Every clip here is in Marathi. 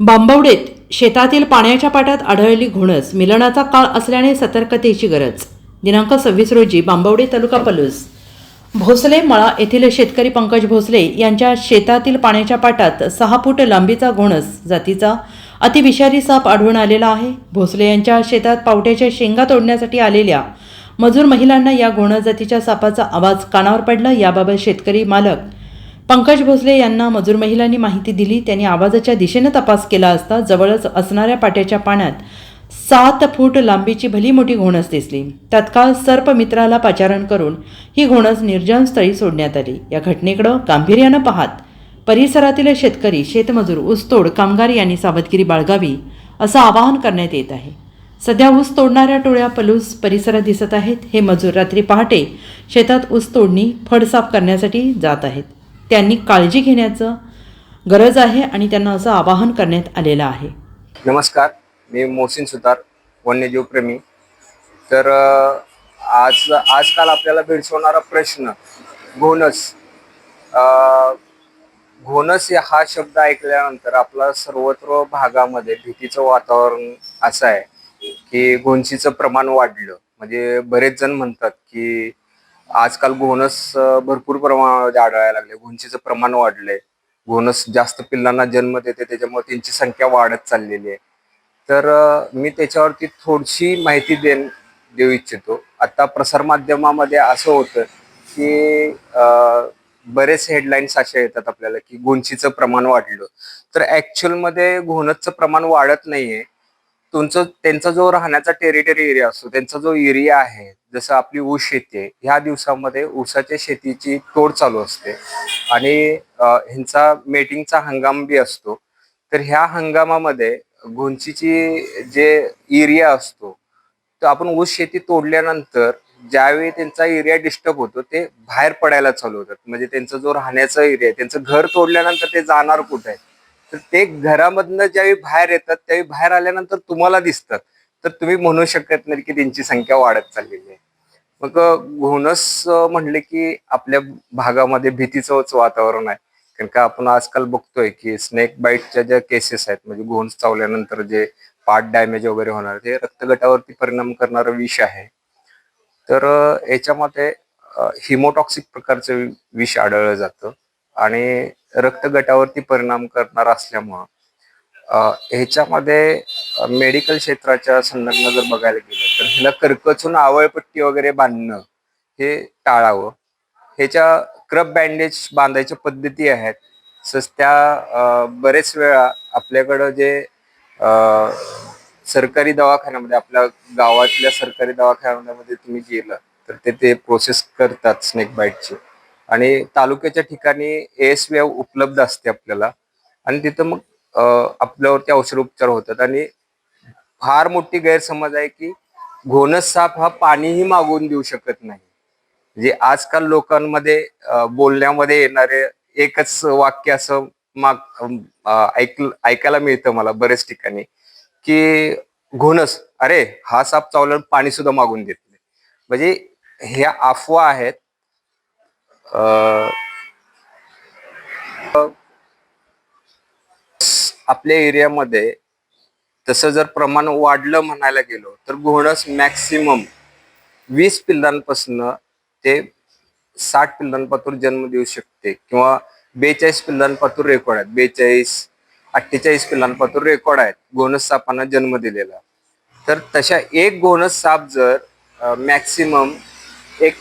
बांबवडेत शेतातील पाण्याच्या पाटात आढळली घुणस मिलनाचा काळ असल्याने सतर्कतेची गरज. दिनांक सव्वीस रोजी बांबवडे तालुका पलूस. भोसले मळा येथील शेतकरी पंकज भोसले यांच्या शेतातील पाण्याच्या पाटात सहा फूट लांबीचा घोणस जातीचा अतिविषारी साप आढळून आलेला आहे. भोसले यांच्या शेतात पावट्याच्या शेंगा तोडण्यासाठी आलेल्या मजूर महिलांना या घोणस जातीच्या सापाचा आवाज कानावर पडला. याबाबत शेतकरी मालक पंकज भोसले यांना मजूर महिलांनी माहिती दिली. त्यांनी आवाजाच्या दिशेनं तपास केला असता जवळच असणाऱ्या पाट्याच्या पाण्यात सात फूट लांबीची भली मोठी घोणस दिसली. तत्काळ सर्प मित्राला पाचारण करून ही घोणस निर्जन स्थळी सोडण्यात आली. या घटनेकडं गांभीर्यानं पाहत परिसरातील शेतकरी शेतमजूर ऊसतोड कामगार यांनी सावधगिरी बाळगावी असं आवाहन करण्यात येत आहे. सध्या ऊस तोडणाऱ्या टोळ्या पलूस परिसरात दिसत आहेत. हे मजूर रात्री पहाटे शेतात ऊस तोडणी फड साफ करण्यासाठी जात आहेत. त्यांनी काळजी घेण्याचं गरज आहे आणि त्यांना असं आवाहन करण्यात आलेलं आहे. नमस्कार मी मोहसिन सुतार वन्यजीवप्रेमी. तर आज आजकाल आपल्याला भेडसवणारा प्रश्न घोणस. घोनस घोणस या हा शब्द ऐकल्यानंतर आपला सर्वत्र भागामध्ये भीतीचं वातावरण असं आहे की घोणशीचं प्रमाण वाढलं. म्हणजे बरेच जण म्हणतात की आजकाल गोनस भरपूर प्रमाणामध्ये आढळायला लागले. घोणशीचं प्रमाण वाढलंय. गोनस जास्त पिल्लांना जन्म देते त्याच्यामुळे त्यांची संख्या वाढत चाललेली आहे. तर मी त्याच्यावरती थोडीशी माहिती देण देऊ इच्छितो. आता प्रसारमाध्यमामध्ये असं होतं की बरेच हेडलाईन्स अशा येतात आपल्याला की घोणशीचं प्रमाण वाढलं. तर ॲक्च्युअलमध्ये घोणसचं प्रमाण वाढत नाहीये. तुमचं त्यांचा जो राहण्याचा टेरिटरी एरिया असतो त्यांचा जो एरिया आहे जसं आपली ऊस शेती आहे ह्या दिवसामध्ये ऊसाच्या शेतीची तोड चालू असते. आणि ह्यांचा मेटिंगचा हंगाम बी असतो. तर ह्या हंगामामध्ये घोंचीची जे एरिया असतो तर आपण ऊस शेती तोडल्यानंतर ज्यावेळी त्यांचा एरिया डिस्टर्ब होतो ते बाहेर पडायला चालू होतात. म्हणजे त्यांचा जो राहण्याचा एरिया आहे त्यांचं घर तोडल्यानंतर ते जाणार कुठे? आहे तर ते घरामधनं ज्यावेळी बाहेर येतात त्यावेळी बाहेर आल्यानंतर तुम्हाला दिसतात. तर तुम्ही म्हणू शकत नाही की त्यांची संख्या वाढत चाललेली आहे. मग घोणस म्हणले की आपल्या भागामध्ये भीतीचंच वातावरण आहे. कारण का आपण आजकाल बघतोय की स्नेक बाईटच्या ज्या केसेस आहेत म्हणजे घोणस चावल्यानंतर जे पार्ट डॅमेज वगैरे होणार ते रक्तगटावरती परिणाम करणारं विष आहे. तर याच्यामध्ये हिमोटॉक्सिक प्रकारचं विष आढळलं जातं. आणि रक्तगटावरती परिणाम करणार असल्यामुळं ह्याच्यामध्ये मेडिकल क्षेत्राच्या संदर्भात जर बघायला गेलं तर ह्याला कर्कचून आवळपट्टी वगैरे बांधणं हे टाळावं. ह्याच्या क्रब बँडेज बांधायच्या पद्धती आहेत. तसंच त्या बरेच वेळा आपल्याकडं जे सरकारी दवाखान्यामध्ये आपल्या गावातल्या सरकारी दवाखान्यामध्ये तुम्ही गेलं तर ते ते प्रोसेस करतात स्नेक बाईटची आणि तालुक्याच्या ठिकाणी एस उपलब्ध असते आपल्याला. आणि तिथं मग आपल्यावरती औषध उपचार होतात. आणि फार मोठी गैरसमज आहे की घोणस साप हा पाणीही मागवून देऊ शकत नाही. म्हणजे आजकाल लोकांमध्ये बोलण्यामध्ये येणारे एकच वाक्य असं माग ऐक ऐकायला मिळतं मला बरेच ठिकाणी की घोणस अरे हा साप चावल्यावर पाणी सुद्धा मागून देत नाही. म्हणजे ह्या अफवा आहेत आपल्या एरियामध्ये तसं जर प्रमाण वाढलं म्हणायला गेलो तर घोणस मॅक्सिमम वीस पिल्लांपासून ते साठ पिल्लांपासून जन्म देऊ शकते. किंवा बेचाळीस पिल्लांपासून रेकॉर्ड आहेत. बेचाळीस अठ्ठेचाळीस पिल्लांपासून रेकॉर्ड आहेत. घोणस सापांना जन्म दिलेला. तर तशा एक घोणस साप जर मॅक्सिमम एक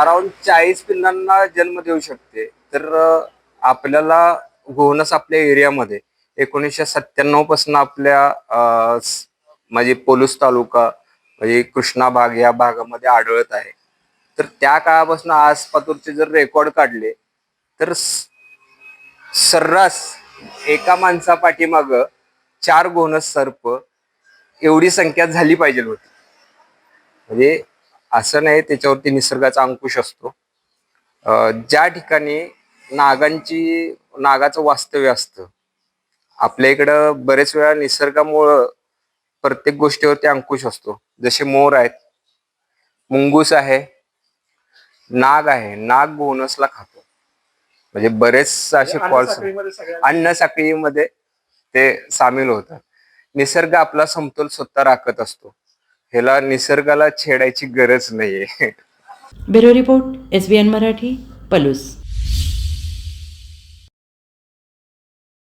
अराउंड चाळीस पिल्लांना जन्म देऊ शकते. तर आपल्याला घोणस आपल्या एरियामध्ये एकोणीसशे सत्त्याण्णवपासून आपल्या म्हणजे पोलूस तालुका म्हणजे कृष्णा भाग या भागामध्ये आढळत आहे. तर त्या काळापासून आसपातूरचे जर रेकॉर्ड काढले तर सर्रास एका माणसा पाठीमाग चार गोनस सर्प एवढी संख्या झाली पाहिजे होती. म्हणजे असं नाही त्याच्यावरती निसर्गाचा अंकुश असतो. ज्या ठिकाणी नागांची नागाचं वास्तव्य असतं आपल्या इकडं बरेच वेळा निसर्गामुळं प्रत्येक गोष्टीवरती अंकुश असतो. जसे मोर आहेत मुंगूस आहे नाग आहे नाग घोणसला खातो. म्हणजे बरेच असे कॉल्स अन्न साखळीमध्ये ते सामील होतात. निसर्ग आपला समतोल स्वतः राखत असतो. ह्याला निसर्गाला छेडायची गरज नाहीये. Bureau report S B N Marathi Palus.